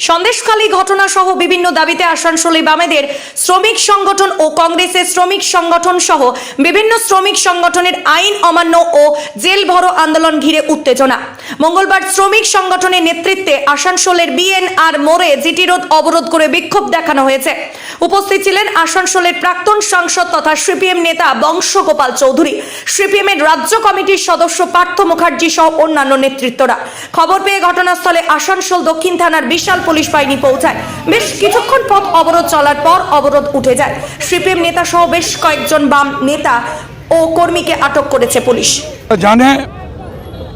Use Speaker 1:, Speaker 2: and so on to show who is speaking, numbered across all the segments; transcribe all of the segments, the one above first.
Speaker 1: সন্দেশখালী ঘটনা সহ বিভিন্ন দাবিতে আসানসোলে বামেদের শ্রমিক সংগঠন ও কংগ্রেসের শ্রমিক সংগঠন সহ বিভিন্ন শ্রমিক সংগঠনের আইন অমান্য ও জেল ভরো আন্দোলন ঘিরে উত্তেজনা। মঙ্গলবার শ্রমিক সংগঠনের নেতৃত্বে আসানসোলের বিএনআর মোড়ে জিটি রোড অবরোধ করে বিক্ষোভ দেখানো হয়েছে। উপস্থিত ছিলেন আসানসোলের প্রাক্তন সাংসদ তথা সিপিএম নেতা বংশগোপাল চৌধুরী। সিপিএম এর রাজ্য কমিটির সদস্য পার্থ মুখার্জি সহ অন্যান্য নেতৃত্বরা। খবর পেয়ে ঘটনাস্থলে আসানসোল দক্ষিণ থানার বিশাল পুলিশ বাহিনী পৌঁছায়। বেশ কিছুক্ষণ পথ অবরোধ চলার পর অবরোধ উঠে যায়। সিপিএম নেতা সহ বেশ কয়েকজন বাম নেতা ও কর্মীকে আটক করেছে পুলিশ।
Speaker 2: জানে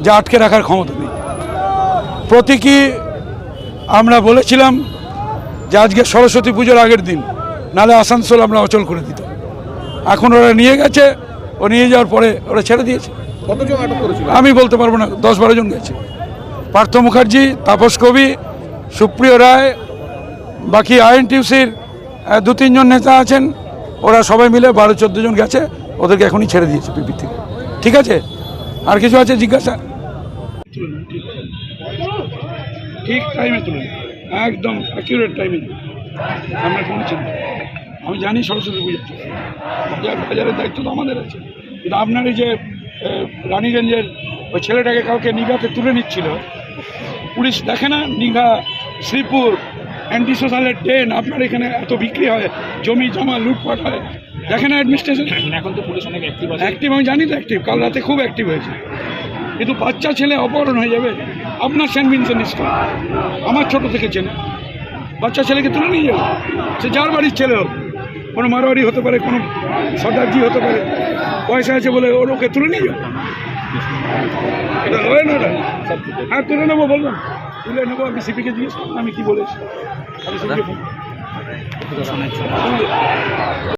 Speaker 2: যে আটকে রাখার ক্ষমতা নেই। প্রতীকী আমরা বলেছিলাম যে আজকে সরস্বতী পুজোর আগের দিন নালে আসানসোল আমরা অচল করে দিত এখন ওরা নিয়ে গেছে ও নিয়ে যাওয়ার পরে ওরা ছেড়ে দিয়েছে।
Speaker 3: কতজন আটক করেছিল?
Speaker 2: আমি বলতে পারব না দশ বারো জন গেছে। পার্থ মুখার্জি তাপস কবি সুপ্রিয় রায়, বাকি আইএনটিউসির দু তিনজন নেতা আছেন, ওরা সবাই মিলে বারো চোদ্দ জন গেছে, ওদেরকে এখনই ছেড়ে দিয়েছে পিপি থেকে। ঠিক আছে? আর কিছু আছে জিজ্ঞাসা? ঠিক টাইমে তুলে একদম অ্যাকিউরেট টাইমে আপনার কোনো আমি জানি সরস্বতী পুজো বাজার বাজারের দায়িত্ব তো আমাদের আছে। কিন্তু আপনার এই যে রানীগঞ্জের ওই ছেলেটাকে কাউকে নিঘাতে তুলে নিচ্ছিল, পুলিশ দেখে না নিঘা শ্রীপুর অ্যান্টি সোশ্যালের ট্রেন আপনার এখানে এত বিক্রি হয় জমি জমা লুটপাট হয়। দেখে না অ্যাডমিনিস্ট্রেশন
Speaker 3: এখন তো পুলিশ অনেক অ্যাক্টিভ আছে।
Speaker 2: অ্যাক্টিভ আমি জানি তো অ্যাক্টিভ কাল রাতে খুব অ্যাক্টিভ হয়েছে। কিন্তু বাচ্চা ছেলে অপহরণ হয়ে যাবে আপনার সেন্ট ভিনসেন্ট স্কুল আমার ছোট থেকে চেনে। বাচ্চা ছেলেকে তুলে নিয়ে যাবে সে যার বাড়ির ছেলে হোক কোনো মারোয়ারি হতে পারে কোনো সর্দারজি হতে পারে পয়সা আছে বলে ওর ওকে তুলে নিয়ে যাবে এটা লয় না এটা? হ্যাঁ তুলে নেব বললাম তুলে নেব আমি সিপিকে জিজ্ঞেস আমি কি বলেছি। আমি সিপিকে